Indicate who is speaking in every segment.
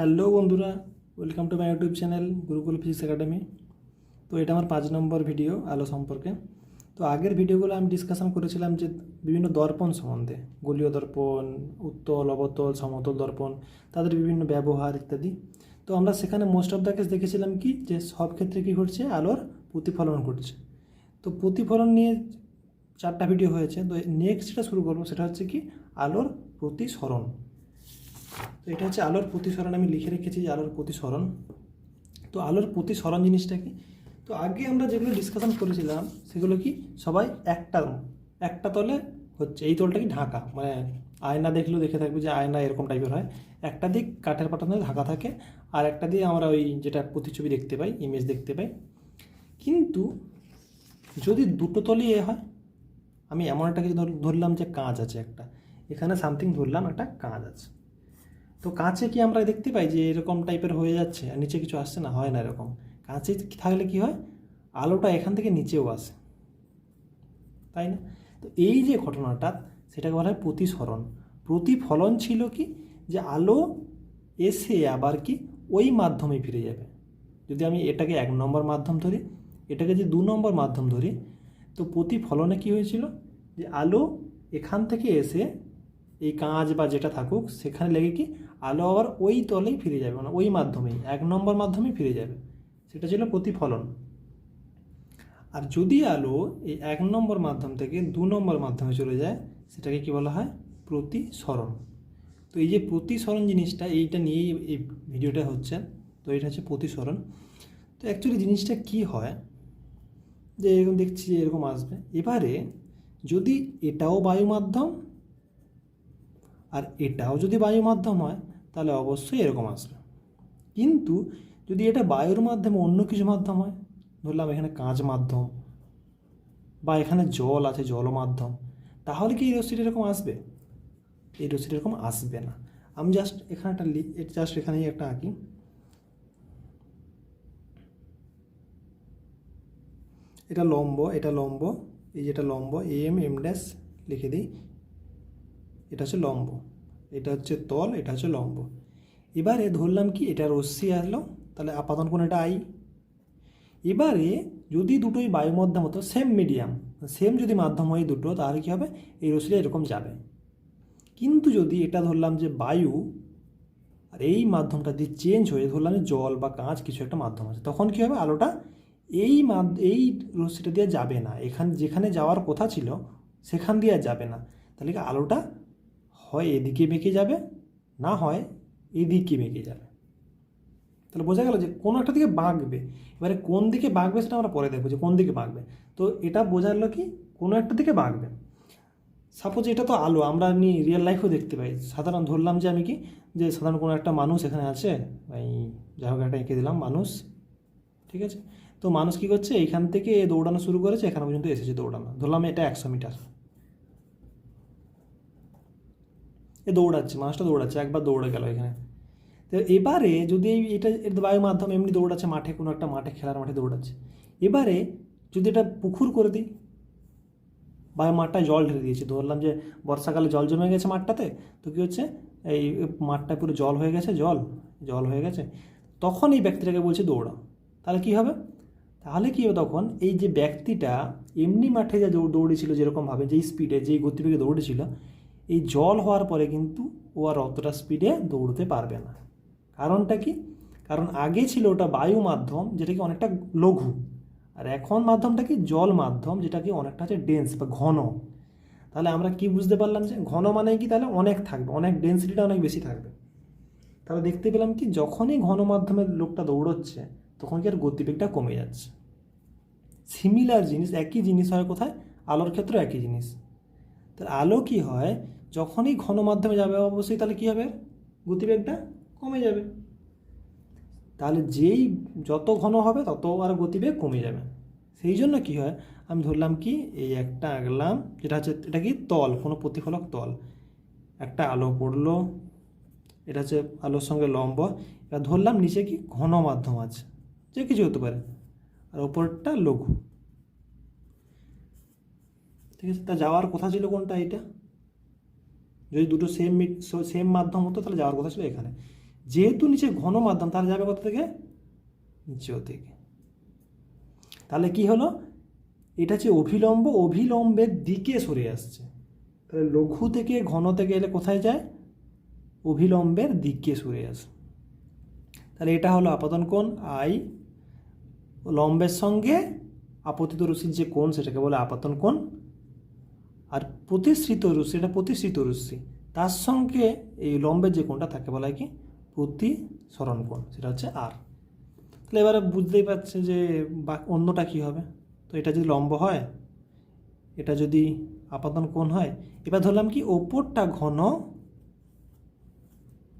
Speaker 1: Hello বন্ধুরা welcome to my YouTube channel Gurukul physics academy তো এটা আমার পাঁচ নম্বর ভিডিও আলো সম্পর্কে। তো আগের ভিডিওগুলো আমি ডিসকাশন করেছিলাম যে বিভিন্ন দর্পণ সম্বন্ধে, গলীয় দর্পণ, উত্তল, অবতল, সমতল দর্পণ, তাদের বিভিন্ন ব্যবহার ইত্যাদি। তো আমরা সেখানে মোস্ট অফ দ্য কেস দেখেছিলাম কি, যে সব ক্ষেত্রে কী ঘটছে? আলোর প্রতিফলন ঘটছে। তো প্রতিফলন নিয়ে চারটা ভিডিও হয়েছে। তো নেক্সট যেটা শুরু করব, সেটা হচ্ছে কি, আলোর প্রতিসরণ। তো এটা হচ্ছে আলোর প্রতিসরণ, আমি লিখে রেখেছি যে আলোর প্রতিসরণ। তো আলোর প্রতিসরণ জিনিসটা কি? তো আগে আমরা যেগুলো ডিসকাশন করেছিলাম, সেগুলো কি? সবাই একটা একটা তলে হচ্ছে, এই তলটা কি ঢাকা? মানে আয়না দেখলেও দেখে থাকবে যে আয়না এরকম টাইপের হয়। একটা দিক কাঠের পাটানো ঢাকা থাকে, আর একটা দিয়ে আমরা ওই যেটা প্রতিছবি দেখতে পাই ইমেজ দেখতে পাই। কিন্তু যদি দুটো তলই এ হয়, আমি এমন একটা কিছু ধরলাম যে কাঁচ আছে একটা। এখানে সামথিং ধরলাম, একটা কাঁচ আছে। তো কাঁচে কি আমরা দেখতে পাই যে এরকম টাইপের হয়ে যাচ্ছে আর নিচে কিছু আসছে না? হয় না এরকম। কাঁচে থাকলে কি হয়? আলোটা এখান থেকে নিচেও আসে। তাই না? তো এই যে ঘটনাটা, সেটাকে বলা হয় প্রতিসরণ। প্রতিফলন ছিল কি? যে আলো এসে আবার কি ওই মাধ্যমে ফিরে যাবে। যদি আমি এটাকে এক নম্বর মাধ্যম ধরি, এটাকে যে দু নম্বর মাধ্যম ধরি, তো প্রতিফলনে কি হয়েছিল? যে আলো এখান থেকে এসে এই কাঁচ বা যেটা থাকুক, সেখানে লেগে কি আলো আবার ওই তলেই ফিরে যাবে মানে ওই মাধ্যমেই, এক নম্বর মাধ্যমেই ফিরে যাবে। সেটা ছিল প্রতিফলন। আর যদি আলো এই এক নম্বর মাধ্যম থেকে দু নম্বর মাধ্যমে চলে যায়, সেটাকে কি বলা হয়? প্রতিসরণ। তো এই যে প্রতিসরণ জিনিসটা, এইটা নিয়েই এই ভিডিওটা হচ্ছে। তো এটা হচ্ছে প্রতিসরণ। তো অ্যাকচুয়ালি জিনিসটা কি হয়? যে এরকম দেখছি এরকম আসবে। এবারে যদি এটাও বায়ু মাধ্যম আর এটাও যদি বায়ু মাধ্যম হয়, তাহলে অবশ্যই এরকম আসবে। কিন্তু যদি এটা বায়ুর মাধ্যমে অন্য কিছু মাধ্যম হয়, ধরলাম এখানে কাঁচ মাধ্যম বা এখানে জল আছে, জল মাধ্যম, তাহলে কি এই রশ্মিটা এরকম আসবে? এই রশ্মিটা এরকম আসবে না। আমি জাস্ট এখানে একটা জাস্ট এখানেই একটা আঁকি। এটা লম্ব এটা লম্ব, এই যেটা লম্ব এম এম ড্যাশ লিখে দিই। এটা হচ্ছে লম্ব। এটা হচ্ছে তল, এটা হচ্ছে লম্ব। এবারে ধরলাম কি, এটা রশ্মি আসলো, তাহলে আপাতন কোণ এটা আই এবারে যদি দুটোই বায়ু মাধ্যম হতো সেম মিডিয়াম সেম যদি মাধ্যম হয় দুটো, তাহলে কী হবে? এই রশ্মিটা এরকম যাবে। কিন্তু যদি এটা ধরলাম যে বায়ু, আর এই মাধ্যমটা দিয়ে চেঞ্জ হয়ে, ধরলাম যে জল বা কাঁচ কিছু একটা মাধ্যম আছে, তখন কী হবে? আলোটা এই এই রশ্মিটা দিয়ে যাবে না। এখান, যেখানে যাওয়ার কথা ছিল, সেখান দিয়ে যাবে না। তাহলে কি আলোটা হয় এদিকে বেঁকে যাবে, না হয় এদিকে বেঁকে যাবে। তাহলে বোঝা গেল যে কোনো একটা দিকে বাঁকবে। এবারে কোন দিকে বাঁকবে সেটা আমরা পরে দেখব যে কোন দিকে বাঁকবে। তো এটা বোঝালো কি, কোনো একটা দিকে বাঁকবে। সাপোজ এটা তো আলো, আমরা এমনি রিয়েল লাইফেও দেখতে পাই। সাধারণ ধরলাম যে আমি কি, যে সাধারণ কোনো একটা মানুষ এখানে আছে, এই যাই হোক একটা এঁকে দিলাম, মানুষ, ঠিক আছে? তো মানুষ কী করছে এইখান থেকে দৌড়ানো শুরু করেছে, এখানে পর্যন্ত এসেছে দৌড়ানো। ধরলাম এটা একশো মিটার। এ দৌড়াচ্ছে মানুষটা দৌড়াচ্ছে, একবার দৌড়ে গেল এখানে। তো এবারে যদি এটা এটা বায়ু মাধ্যম এমনি দৌড়াচ্ছে, মাঠে কোনো একটা মাঠে খেলার মাঠে দৌড়াচ্ছে, এবারে যদি এটা পুকুর করে দিই বায়ু মাঠটায় জল ঢেলে দিয়েছি। ধরলাম যে বর্ষাকালে জল জমে গেছে মাঠটাতে, তো কী হচ্ছে? এই মাঠটায় পুরো জল হয়ে গেছে, জল জল হয়ে গেছে। তখন এই ব্যক্তিটাকে বলছে দৌড়া তাহলে কী হবে? তাহলে কী হবে তখন? এই যে ব্যক্তিটা এমনি মাঠে যা দৌড়, দৌড়েছিল যেরকমভাবে, যেই স্পিডে যেই গতিবেগে দৌড়েছিল এই জল হওয়ার পরে কিন্তু ও আর অতটা স্পিডে দৌড়তে পারবে না। কারণটা কি? কারণ আগে ছিল ওটা বায়ু মাধ্যম যেটা কি অনেকটা লঘু। আর এখন মাধ্যমটা কি? জল মাধ্যম যেটা কি অনেকটা হচ্ছে ডেন্স বা ঘন। তাহলে আমরা কি বুঝতে পারলাম যে ঘন মানে কি? তাহলে অনেক থাকবে, অনেক ডেন্সিটিটা অনেক বেশি থাকবে। তাহলে দেখতে পেলাম কি? যখনই ঘন মাধ্যমে লোকটা দৌড়চ্ছে, তখন কি আর গতিবেগটা কমে যাচ্ছে। সিমিলার জিনিস, একই জিনিস হয় কোথায়? আলোর ক্ষেত্রে একই জিনিস। তাহলে আলো কি হয়? যখনই ঘন মাধ্যমে যাবে অবশ্যই তাহলে কী হবে? গতিবেগটা কমে যাবে। তাহলে যেই যত ঘন হবে তত আর গতিবেগ কমে যাবে। সেই জন্য কি হয়? আমি ধরলাম কি, এই একটা আঁকলাম, যেটা হচ্ছে, এটা কি তল, কোনো প্রতিফলক তল। একটা আলো পড়ল, এটা হচ্ছে আলোর সঙ্গে লম্ব। এবার ধরলাম নিচে কি ঘন মাধ্যম আছে, যে কিছু হতে পারে। আর ওপরটা লঘু। ঠিক আছে? তা যাওয়ার কথা ছিল কোনটা, এটা? যদি দুটো সেম সেম মাধ্যম হতো তাহলে যাওয়ার কথা ছিল এখানে। যেহেতু নিচে ঘন মাধ্যম, তাহলে যাবে কত থেকে? নিচেও থেকে তাহলে কি হলো? এটা হচ্ছে অভিলম্ব, অভিলম্বের দিকে সরে আসছে। তাহলে লঘু থেকে ঘন থেকে এলে কোথায় যায়? অভিলম্বের দিকে সরে আসে। তাহলে এটা হলো আপাতন কোণ আই লম্বের সঙ্গে আপতিত রশ্মির যে কোণ, সেটাকে বলে আপাতন কোণ। আর প্রতিশ্রিত রশ্মি, এটা প্রতিশ্রিত রশ্মি, তার সঙ্গে এই লম্বের যে কোণটা তাকে বলা হয় কি? প্রতিসরণ কোণ সেটা হচ্ছে আর তাহলে এবারে বুঝতেই পারছে যে বা, অন্যটা কী হবে? তো এটা যদি লম্ব হয়, এটা যদি আপাতন কোণ হয়, এবার ধরলাম কি ওপরটা ঘন,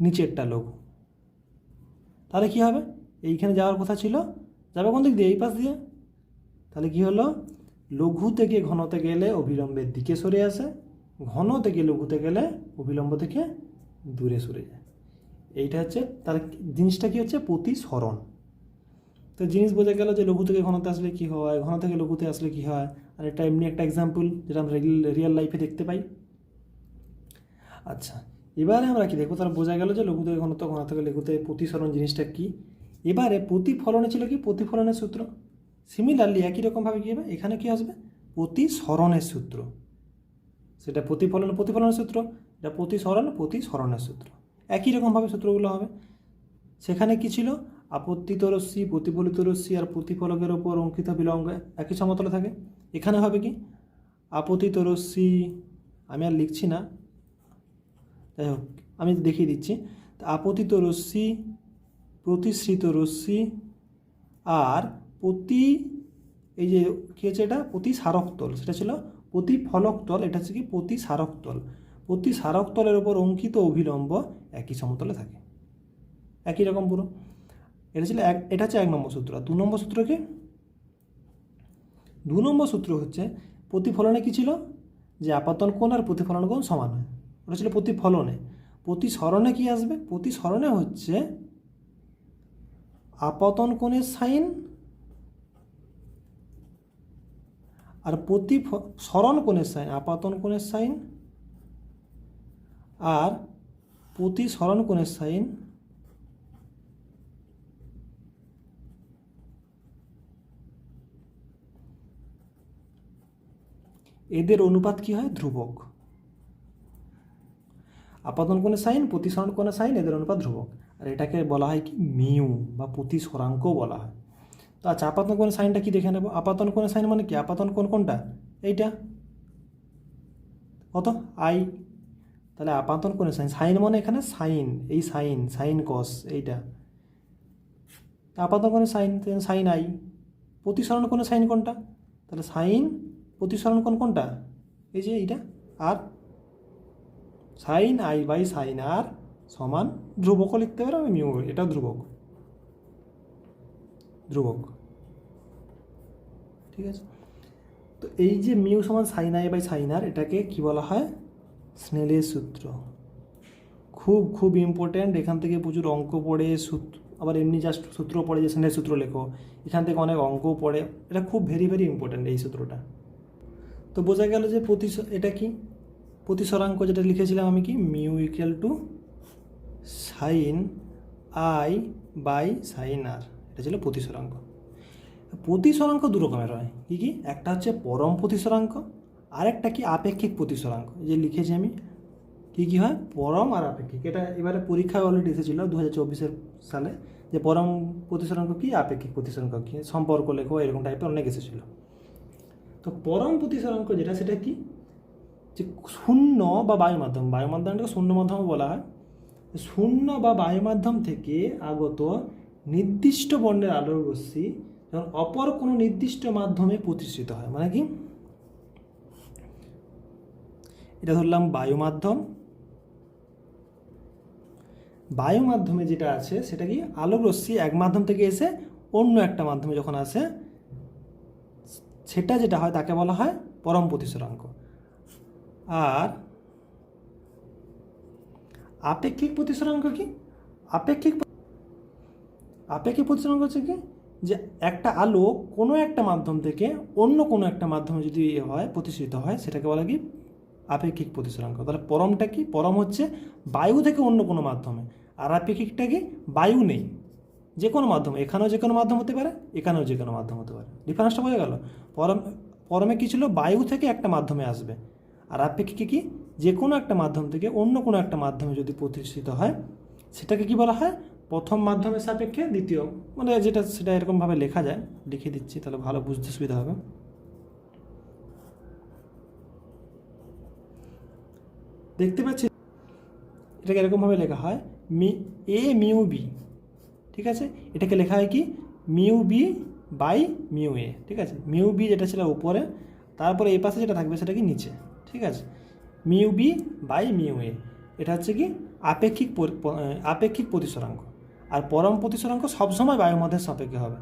Speaker 1: নিচেরটা লঘু। তাহলে কি হবে? এইখানে যাওয়ার কথা ছিল, যাবে কোন দিক দিয়ে? এই পাশ দিয়ে। তাহলে কি হলো? লঘু থেকে ঘনতে গেলে অবিলম্বের দিকে সরে আসে, ঘন থেকে লঘুতে গেলে অবিলম্ব থেকে দূরে সরে যায়। এইটা হচ্ছে তার জিনিসটা কি হচ্ছে? প্রতিসরণ। তো জিনিস বোঝা গেল যে লঘু থেকে ঘনতে আসলে কি হয়, ঘন থেকে লঘুতে আসলে কি হয়। আর এটা এমনি একটা এক্সাম্পল যেটা আমরা রিয়েল লাইফে দেখতে পাই। আচ্ছা এবারে আমরা কি দেখব? তারা বোঝা গেল যে লঘু থেকে ঘনত্ব ঘন থেকে লঘুতে প্রতিসরণ জিনিসটা কি? এবারে প্রতিফলনে ছিল কি? প্রতিফলনের সূত্র। সিমিলারলি একই রকমভাবে কী হবে? এখানে কি আসবে? প্রতিসরণের সূত্র। সেটা প্রতিফলন, প্রতিফলনের সূত্র। এটা প্রতিসরণ, প্রতিসরণের সূত্র। একই রকমভাবে সূত্রগুলো হবে। সেখানে কি ছিল? আপত্তিত রশ্মি, প্রতিফলিত রশ্মি আর প্রতিফলকের ওপর অঙ্কিত বিলম্ব একই সমতলে থাকে। এখানে হবে কি? আপতিত রশ্মি, আমি আর লিখছি না। যাই হোক, আমি দেখিয়ে দিচ্ছি। আপতিত রশ্মি, প্রতিশ্রিত রশ্মি আর প্রতি এই যে কী হচ্ছে এটা? প্রতি সারক তল, সেটা ছিল প্রতি ফলক তল, এটা হচ্ছে কি প্রতি সারক তল। প্রতি সারক তলের ওপর অঙ্কিত অভিলম্ব একই সমতলে থাকে। একই রকম পুরো। এটা ছিল এক, এটা হচ্ছে এক নম্বর সূত্র। আর দু নম্বর সূত্র কি? দু নম্বর সূত্র হচ্ছে প্রতিফলনে কি ছিল? যে আপাতন কোণ আর প্রতিফলন কোণ সমান হয়। ওটা ছিল প্রতিফলনে প্রতিসরণে কি আসবে? প্রতিসরণে হচ্ছে আপাতন কোণের সাইন আর প্রতি স্মরণ কোণের সাইন, আপাতন কোণের সাইন, আর প্রতি স্মরণ কোণের সাইন এদের অনুপাত কি হয়? ধ্রুবক। আপাতন কোণের সাইন প্রতিসরণ কোণের সাইন, এদের অনুপাত ধ্রুবক। আর এটাকে বলা হয় কি? মিউ, বা প্রতিসরাঙ্ক বলা হয়। তো আচ্ছা আপাতন কোণের সাইনটা কি দেখে নেব? আপাতন কোণের সাইন মানে কি? আপাতন কোণ কোনটা? এইটা? কত? আই। তাহলে আপাতন কোণের সাইন? সাইন মানে এখানে সাইন, এই সাইন সাইন কস এইটা। আপাতন কোণের সাইন? Sign I. প্রতিসরণ কোণের সাইন কোনটা? তাহলে সাইন প্রতিসরণ কোণ কোনটা? এই যে এইটা, আর sine I by sine R সমান ধ্রুবকও লিখতে পারো, আমি মিউ এটা ধ্রুবক। ধ্রুবক। ঠিক আছে? তো এই যে মিউ সমান sine I by sine R, এটাকে কি বলা হয়? স্নেলের সূত্র। খুব খুব ইম্পর্ট্যান্ট এখান থেকে প্রচুর অঙ্ক পড়ে সূত্র আবার এমনি জাস্ট সূত্র পড়ে যে স্নেলের সূত্র লেখো। এখান থেকে অনেক অঙ্কও পড়ে। এটা খুব ভেরি ভেরি ইম্পর্ট্যান্ট এই সূত্রটা। তো বোঝা গেল যে প্রতি এটা কি? প্রতিসরাঙ্ক যেটা লিখেছিলাম আমি কি? Mu equal to sine I by sine R. এটা ছিল প্রতিসরাঙ্ক। প্রতিসরাঙ্ক দু রকমের হয়। কী কী? একটা হচ্ছে পরম প্রতিসরাঙ্ক আর একটা কি? আপেক্ষিক প্রতিসরাঙ্ক। যে লিখেছি আমি, কী কী হয়? পরম আর আপেক্ষিক। এটা এবারে পরীক্ষায় অলরেডি এসেছিল দু হাজার চব্বিশের সালে যে পরম প্রতিসরাঙ্ক কী, আপেক্ষিক প্রতিসরাঙ্ক কী? সম্পর্ক লেখো, এরকম টাইপের অনেক এসেছিল। তো পরম প্রতিসরাঙ্ক যেটা, সেটা কি? যে শূন্য বা বায়ু মাধ্যম বায়ু মাধ্যমটাকে শূন্য মাধ্যমও বলা হয়। শূন্য বা বায়ু মাধ্যম থেকে আগত নির্দিষ্ট বর্ণের আলোর রশ্মি যখন অপর কোনো নির্দিষ্ট মাধ্যমে প্রতিষ্ঠিত হয় মানে কি? এটা ধরলাম বায়ু মাধ্যম বায়ু মাধ্যমে যেটা আছে, সেটা কি? আলোক রশ্মি এক মাধ্যম থেকে এসে অন্য একটা মাধ্যমে যখন আসে, সেটা যেটা হয়, তাকে বলা হয় পরম প্রতিসরাঙ্ক আর আপেক্ষিক প্রতিসরাঙ্ক কি? আপেক্ষিক আপেক্ষিক প্রতিসরাঙ্ক হচ্ছে কি? যে একটা আলো কোনো একটা মাধ্যম থেকে অন্য কোনো একটা মাধ্যমে যদি এ হয় প্রতিষ্ঠিত হয়, সেটাকে বলা কি? আপেক্ষিক প্রতিসরাঙ্ক তাহলে পরমটা কি? পরম হচ্ছে বায়ু থেকে অন্য কোনো মাধ্যমে। আর আপেক্ষিকটা কি? বায়ু নেই। যে কোনো মাধ্যম। এখানেও যে কোনো মাধ্যম হতে পারে, এখানেও যে কোনো মাধ্যম হতে পারে। ডিফারেন্সটা বোঝা গেল? পরম, পরমে কী ছিল? বায়ু থেকে একটা মাধ্যমে আসবে। আর আপেক্ষিকে কি? যে কোনো একটা মাধ্যম থেকে অন্য কোনো একটা মাধ্যমে যদি প্রতিষ্ঠিত হয়, সেটাকে কি বলা হয়? প্রথম মাধ্যমের সাপেক্ষে, দ্বিতীয় মানে যেটা, সেটা এরকমভাবে লেখা যায়। লিখে দিচ্ছি, তাহলে ভালো বুঝতে সুবিধা হবে। দেখতে পাচ্ছি, এটাকে এরকমভাবে লেখা হয়, মি, এ মিউ বি, ঠিক আছে? এটাকে লেখা হয় কি? Mu B by mu A, ঠিক আছে? মিউ বি যেটা ছিল উপরে, তারপরে এই পাশে যেটা থাকবে সেটা কি? নিচে, ঠিক আছে? Mu B by mu A, এটা হচ্ছে কি? আপেক্ষিক আপেক্ষিক প্রতিসরাঙ্ক। আর পরম প্রতিসরাঙ্ক সবসময় বায়ুমধ্যের সাপেক্ষে হবে।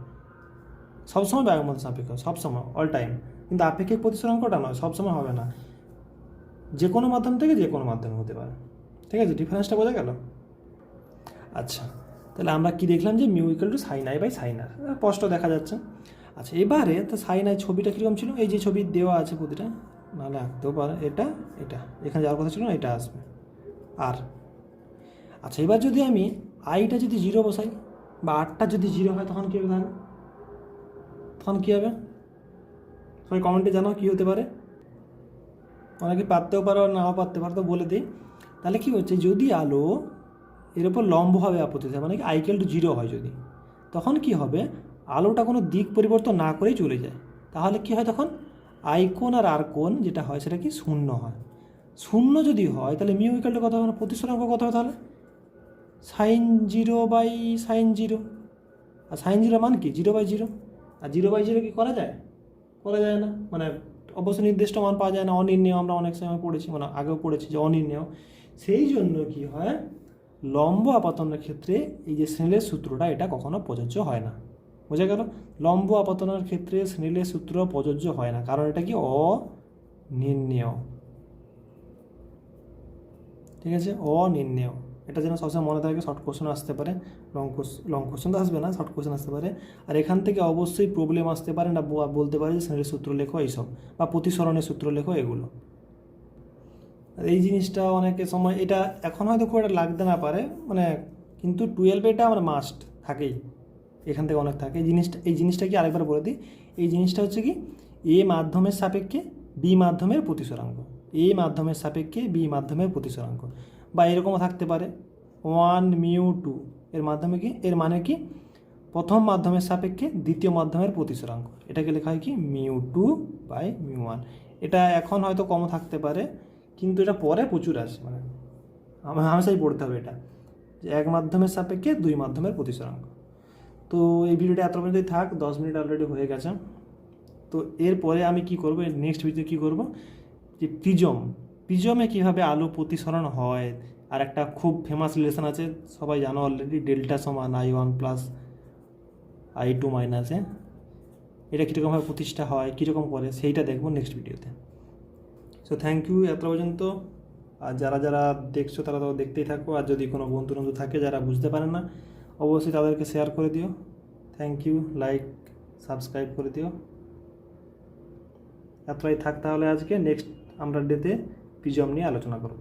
Speaker 1: সবসময় বায়ুমধ্যের সাপেক্ষে হবে, সবসময় অল টাইম কিন্তু আপেক্ষিক প্রতিসরাঙ্কটা নয় সবসময় হবে না। যে কোনো মাধ্যম থেকে যে কোনো মাধ্যমে হতে পারে। ঠিক আছে ডিফারেন্সটা বোঝা গেল? আচ্ছা তাহলে আমরা কি দেখলাম যে mu equal to sine I by sine R স্পষ্ট দেখা যাচ্ছে। আচ্ছা এবারে তো সাইন আই ছবিটা কীরকম ছিল? এই যে ছবি দেওয়া আছে প্রতিটা নাহলে আঁকতেও পারে। এটা এটা এখানে যাওয়ার কথা ছিল না এটা আসবে। আর আচ্ছা এবার যদি আমি আইটা যদি জিরো বসাই বা আটটা যদি জিরো হয়, তখন কী হবে তাহলে? তখন কী হবে? সবাই কমেন্টে জানাও কী হতে পারে। অনেকে পারতেও পারো নাও পারতে পারো, তো বলে দিই। তাহলে কী হচ্ছে, যদি আলো এর উপর লম্বভাবে আপতিত হয় মানে কি আইকেল টু জিরো হয় যদি, তখন কি হবে? আলোটা কোনো দিক পরিবর্তন না করেই চলে যায়। তাহলে কি হয় তখন? আইকোন আর আর কোন যেটা হয়, সেটা কি শূন্য হয়। শূন্য যদি হয়, তাহলে মিউ ইকাল টু কত হবে? না প্রতিসরাঙ্ক কত হবে তাহলে? Sine zero by sine zero. R sine zero মান কি? Zero by zero? R zero by zero কি করা যায়? করা যায় না। মানে অবশ্য নির্দিষ্ট মান পাওয়া যায় না। অনির্ণেয় আমরা অনেক সময় পড়েছি মানে আগেও পড়েছি যে অনির্ণেয়। সেই জন্য কি হয়? লম্ব আপাতনের ক্ষেত্রে এই যে স্নেলের সূত্রটা, এটা কখনো প্রযোজ্য হয় না। বোঝা গেল? লম্ব আপাতনের ক্ষেত্রে স্নেলের সূত্র প্রযোজ্য হয় না। কারণ এটা কি? অনির্ণেয়। ঠিক আছে? অনির্ণেয়। এটা যেন সবসময় মনে থাকে শর্ট কোশ্চেন আসতে পারে লং কোশ্চেন লং কোশ্চেন তো আসবে না শর্ট কোশ্চেন আসতে পারে। আর এখান থেকে অবশ্যই প্রবলেম আসতে পারে না বলতে পারে যে শ্রেণির সূত্র লেখো এইসব, বা প্রতিসরণের সূত্র লেখো এগুলো। এই জিনিসটা অনেকে সময়, এটা এখন হয়তো খুব একটা লাগতে না পারে মানে কিন্তু টুয়েলভে এটা আমার মাস্ট থাকেই, এখান থেকে অনেক থাকে। এই জিনিসটা এই জিনিসটা কি আরেকবার বলে দিই, এই জিনিসটা হচ্ছে কি, এ মাধ্যমের সাপেক্ষে, বি মাধ্যমের প্রতিসরাঙ্ক, এ মাধ্যমের সাপেক্ষে, বি মাধ্যমের প্রতিসরাঙ্ক। বা এরকমও থাকতে পারে। ওয়ান মিউ টু এর মাধ্যমে কি? এর মানে কি? প্রথম মাধ্যমের সাপেক্ষে দ্বিতীয় মাধ্যমের প্রতিসরাঙ্ক এটাকে লেখা হয় কি? Mu two by mu one. এটা এখন হয়তো কম থাকতে পারে, কিন্তু এটা পরে প্রচুর আসে মানে হামেশাই পড়তে হবে এটা। যে এক মাধ্যমের সাপেক্ষে দুই মাধ্যমের প্রতিসরাঙ্ক তো এই ভিডিওটা এত পর্যন্তই থাক, দশ মিনিট অলরেডি হয়ে গেছে। তো এরপরে আমি কি করব? নেক্সট ভিডিও কি করব? যে প্রিজম প্রিজমে কীভাবে আলো প্রতিসরণ হয়, আর একটা খুব ফেমাস রিলেশন আছে, সবাই জানো অলরেডি ডেল্টা সমান I one plus I two মাইনাসে এটা কীরকমভাবে প্রতিষ্ঠা হয়, কীরকম করে, সেইটা দেখব নেক্সট ভিডিওতে সো থ্যাংক ইউ এত পর্যন্ত। আর যারা যারা দেখছ, তারা তো দেখতেই থাকো। আর যদি কোনো বন্ধু বন্ধু থাকে যারা বুঝতে পারে না, অবশ্যই তাদেরকে শেয়ার করে দিও। থ্যাংক ইউ লাইক সাবস্ক্রাইব করে দিও। এতটাই থাক তাহলে আজকে। নেক্সট আমরা ডেতে পিজম নিয়ে আলোচনা করব?